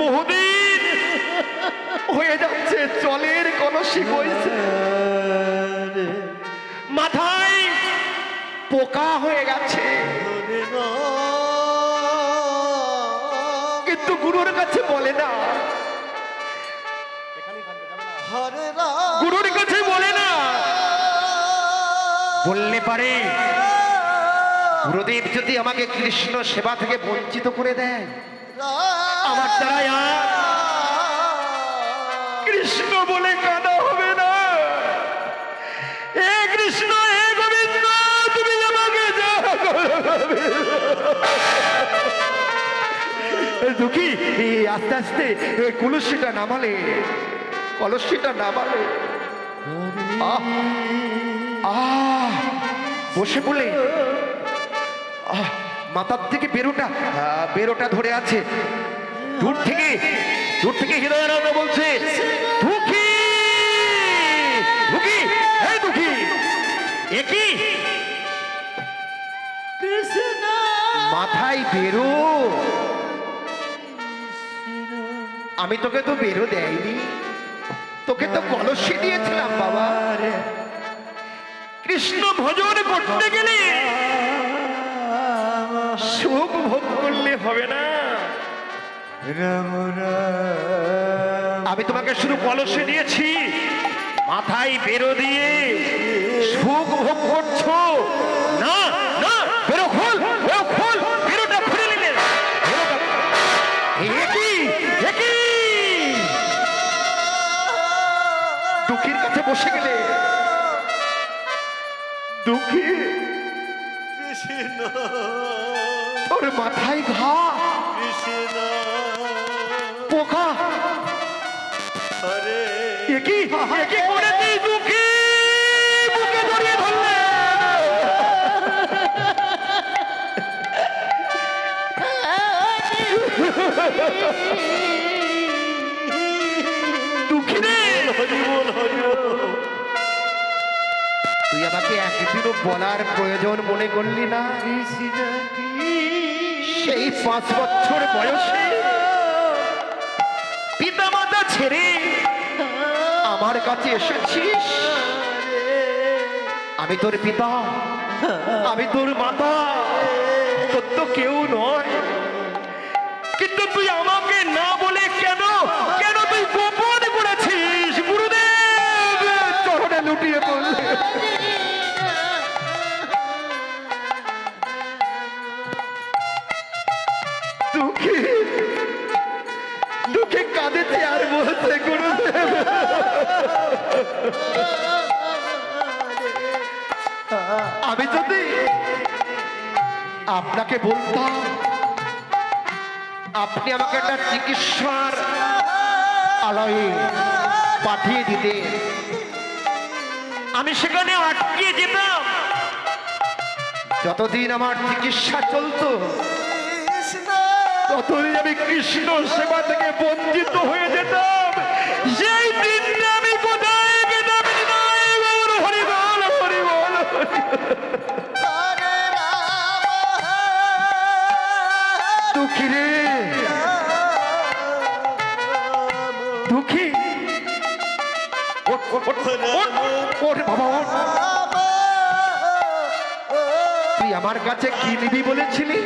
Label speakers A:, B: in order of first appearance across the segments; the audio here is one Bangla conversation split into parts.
A: বহুদিন হয়ে যাচ্ছে জলের কলসি বইছে মাথায় পোকা হয়ে গেছে কিন্তু গুরুর কাছে বলে না গুরুর কাছে বলে না বললে পারে গুরুদেব যদি আমাকে কৃষ্ণ সেবা থেকে বঞ্চিত করে দেয় আমার দ্বারা কৃষ্ণ বলে কাঁদা হবে না হে কৃষ্ণ হে গোবিন্দ তুমি আমাকে দুঃখী আস্তে আস্তে কলসিটা নামালে কলসিটা নামালে আহ আহ বসে বলে আহ মাথার থেকে বেরোটা বেরোটা ধরে আছে দূর থেকে দূর থেকে হৃদয় বলছে মাথায় বেরো আমি তোকে তো বেরো দেয়নি তোকে তো কলসি দিয়েছিলাম বাবা কৃষ্ণ ভজন করতে গেলে ভোগ ভোগ করলে হবে না আমি তোমাকে শুধু কলসে নিয়েছি মাথায় বেরো দিয়ে সুখ ভোগ করছো না না বেরো খোল বেরো খোল বেরোটা খুলে নিলে দুঃখীর কাছে বসে গেলে দুঃখী কৃষ্ণ মাথায় ঘা পোকা তুই তুই আমাকে একদিনও বলার প্রয়োজন মনে করলি না সেই পাঁচ বছর বয়সে পিতা মাতা ছেড়ে আমার কাছে এসেছিস আমি তোর পিতা আমি তোর মাতা তোর তো কেউ নয় কিন্তু তুই আমাকে না আমি যদি আপনাকে বলতাম আপনি আমাকে একটা চিকিৎসার আলয়ে পাঠিয়ে দিতে আমি সেখানে আটকে যেতাম যতদিন আমার চিকিৎসা চলত ততদিন আমি কৃষ্ণ সেবা থেকে বঞ্চিত হয়ে যেতাম আমার কাছে কি নিবি বলেছিলি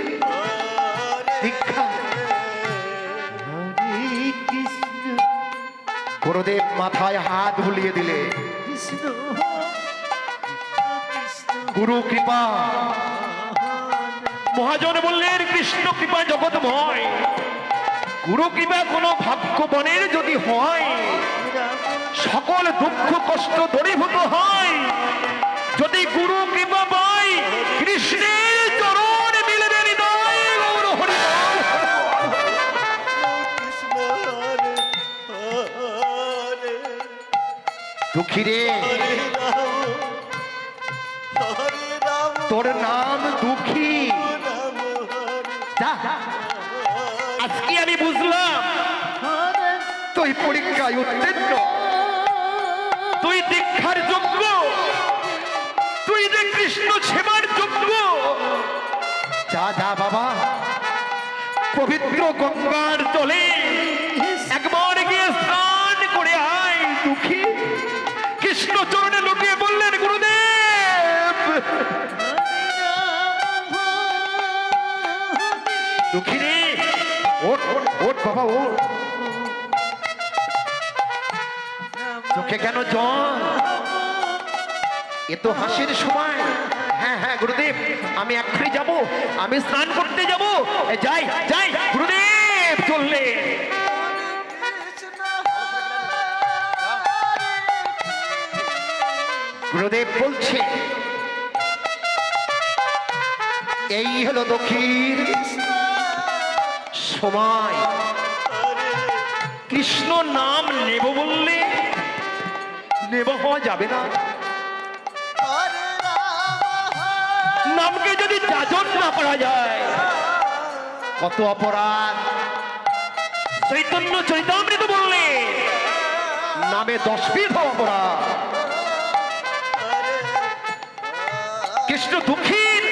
A: গুরুদেব মাথায় হাত ভুলিয়ে দিলে গুরু কৃপা মহাজন বললেন কৃষ্ণ কৃপা জগৎ ভয় গুরু কৃপা কোন ভাগ্য বনের যদি হয় সকল দুঃখ কষ্ট দূরীভূত হয় যদি গুরু কিরে তোর নাম দুঃখী আজকে আমি বুঝলাম তুই পরীক্ষায় উত্তীর্ণ তুই দীক্ষার যোগ্য তুই যে কৃষ্ণ সেবার যোগ্য যা যা বাবা পবিত্র গঙ্গার চলে বাবা ও চোখে কেন জল এ তো হাসির সময় হ্যাঁ হ্যাঁ গুরুদেব আমি এক্ষুনি যাব আমি স্নান করতে যাব যাই যাই গুরুদেব চললে গুরুদেব বলছে এই হলো দক্ষিণ সময় কৃষ্ণ নাম নেব বললে নেব হওয়া যাবে না নামকে যদি যাজন না করা যায় কত অপরাধ চৈতন্য চৈতামৃত বললে নামে দশ পিঠ অপরাধ কৃষ্ণ দুঃখীর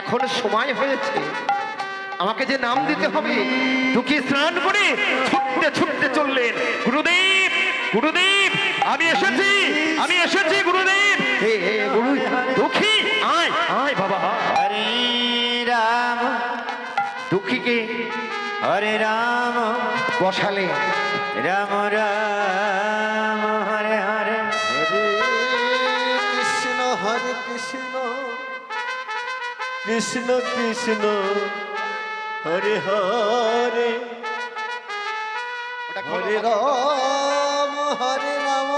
A: এখন সময় হয়েছে আমাকে যে নাম দিতে হবে দুঃখী স্নান করে ছুটতে ছুটতে চললেন গুরুদেব গুরুদেব আমি এসেছি আমি এসেছি গুরুদেব হে গুরু দুঃখী আয় আয় বাবা হরে রাম দুঃখীকে হরে রাম বসালে রাম রাম হরে হরে হরে কৃষ্ণ হরে কৃষ্ণ কৃষ্ণ কৃষ্ণ হরে হরে হরে রাম হরে রাম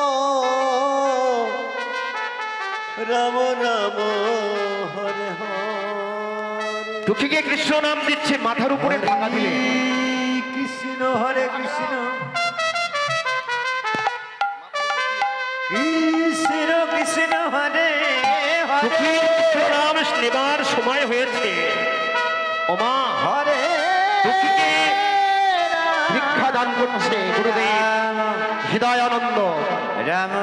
A: রাম রাম হরে হরে টুপিকে কৃষ্ণ নাম দিচ্ছে মাথার উপরে ঢাকা দিলে কৃষ্ণ হরে কৃষ্ণ কৃষ্ণ কৃষ্ণ হরে হরে কৃষ্ণ নাম নেবার সময় হয়েছে ওমা গান করছে গুরুদেব হৃদয়ানন্দ রাম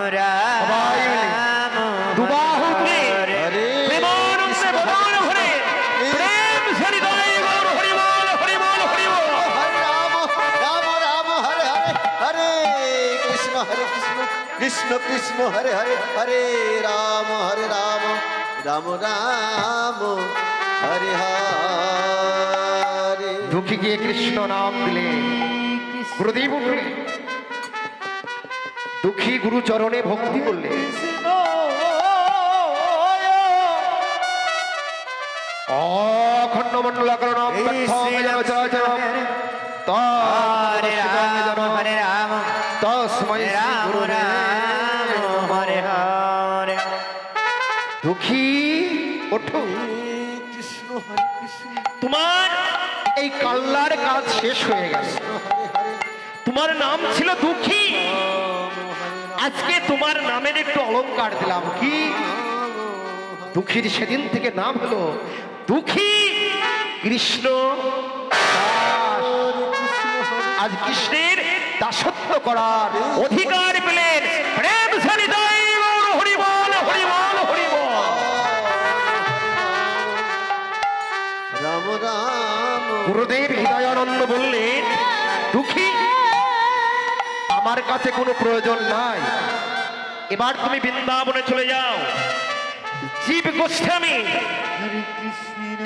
B: কৃষ্ণ কৃষ্ণ হরে হরে হরে রাম হরে রাম রাম রাম হরে হরে
A: ঢুকে গিয়ে কৃষ্ণ নাম দিলে গুরুদেব দুঃখী গুরু চরণে ভক্তি করলে দুঃখী তোমার এই কাল্লার কাজ শেষ হয়ে গেছে তোমার নাম ছিল দুঃখী আজকে তোমার নামের একটু অলঙ্কার দিলাম কি দুঃখীর সেদিন থেকে নাম হলো দুঃখী কৃষ্ণ আজ কৃষ্ণের দাসত্ব করার অধিকার পেলেন প্রেম গুরুদেব হৃদয়ানন্দ বললেন দুঃখী আমার কাছে কোনো প্রয়োজন নাই এবার তুমি বৃন্দাবনে চলে যাও জীব গোস্বামী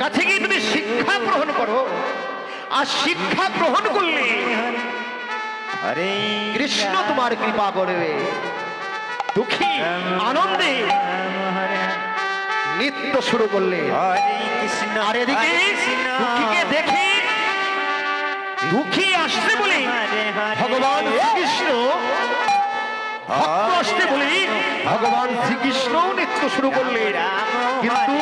A: কাছে গিয়ে তুমি শিক্ষা গ্রহণ করো আর শিক্ষা গ্রহণ করলে আরে কৃষ্ণ তোমার কৃপা করবে দুঃখী আনন্দে নৃত্য শুরু করলে কৃষ্ণ আরে এদিকে দেখে দুঃখী আসছে বলে ভগবান শ্রীকৃষ্ণ ভক্ত আসতে বলে ভগবান শ্রীকৃষ্ণ নৃত্য শুরু করলেন কিন্তু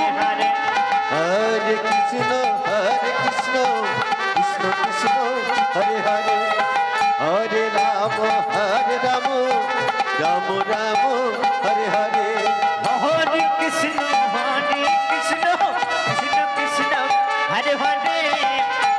A: হরে কৃষ্ণ হরে কৃষ্ণ কৃষ্ণ কৃষ্ণ হরে হরে হরে রাম হরে রাম রাম রাম হরে হরে হরে কৃষ্ণ হরে কৃষ্ণ কৃষ্ণ কৃষ্ণ হরে হরে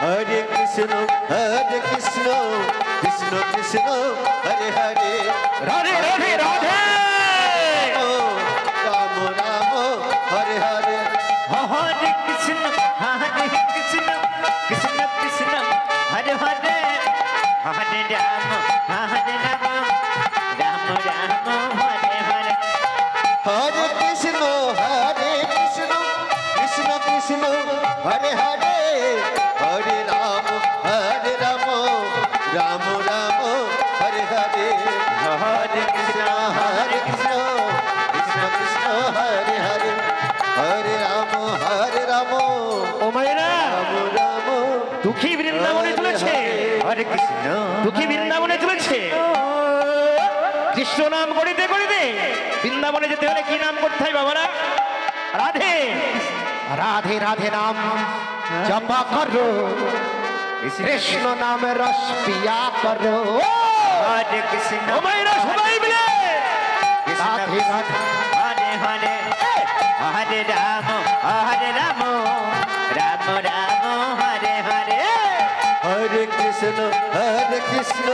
A: Hare Krishna, Hare Krishna, Krishna Krishna, Hare Hare, Radhe Radhe Radhe. Ram Ram, Hare Hare. Hare Krishna, Hare Krishna, Krishna Krishna, Hare Hare, Hare Ram, Hare Ram, Ram Ram, Hare Hare. Hare Krishna, Hare Krishna, Krishna Krishna, Hare Hare. বৃন্দাবনে চলেছে হরে কৃষ্ণ দুঃখী বৃন্দাবনে চলেছে কৃষ্ণ নাম করিতে করিতে বৃন্দাবনে যেতে হলে কি নাম করতে হয় বাবারা রাধে রাধে রাধে নাম জপা করো কৃষ্ণ নাম রস পিয়া করো হরে কৃষ্ণ রস সবাই মিলে রাধে রাধে হরে হরে হরে রাম হরে রাম রাম রাম হরে হরে কৃষ্ণ হরে কৃষ্ণ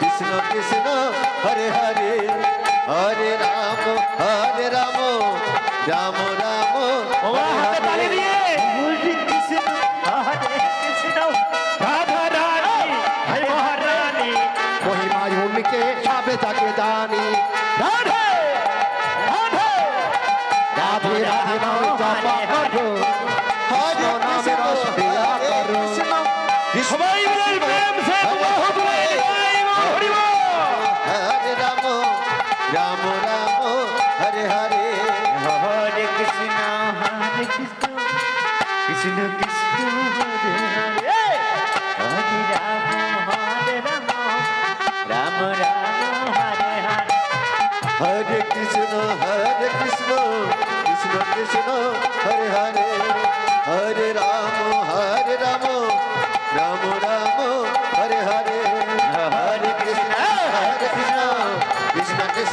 A: কৃষ্ণ কৃষ্ণ হরে হরে হরে রাম হরে রাম রাম রাম হরে কৃষ্ণ হরে কৃষ্ণ রাধা রানী হরে রানী মহিমা ভূমিকে সাবে তাকে দানি রাধে রাধে রাধে রাধে নাম জপা করো হরে কৃষ্ণ হরে কৃষ্ণ সবাই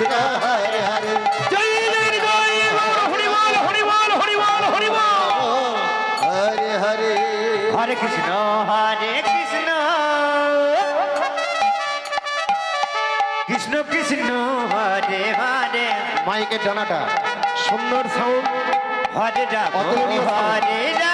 B: কৃষ্ণ কৃষ্ণ কৃষ্ণ কৃষ্ণ কৃষ্ণ হরে হরে
A: মাইকের ডানাটা সুন্দর সাউন্ড
B: হরে যা হরে যা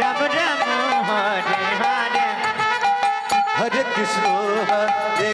B: Ram Ram Hare Hare Hare Krishna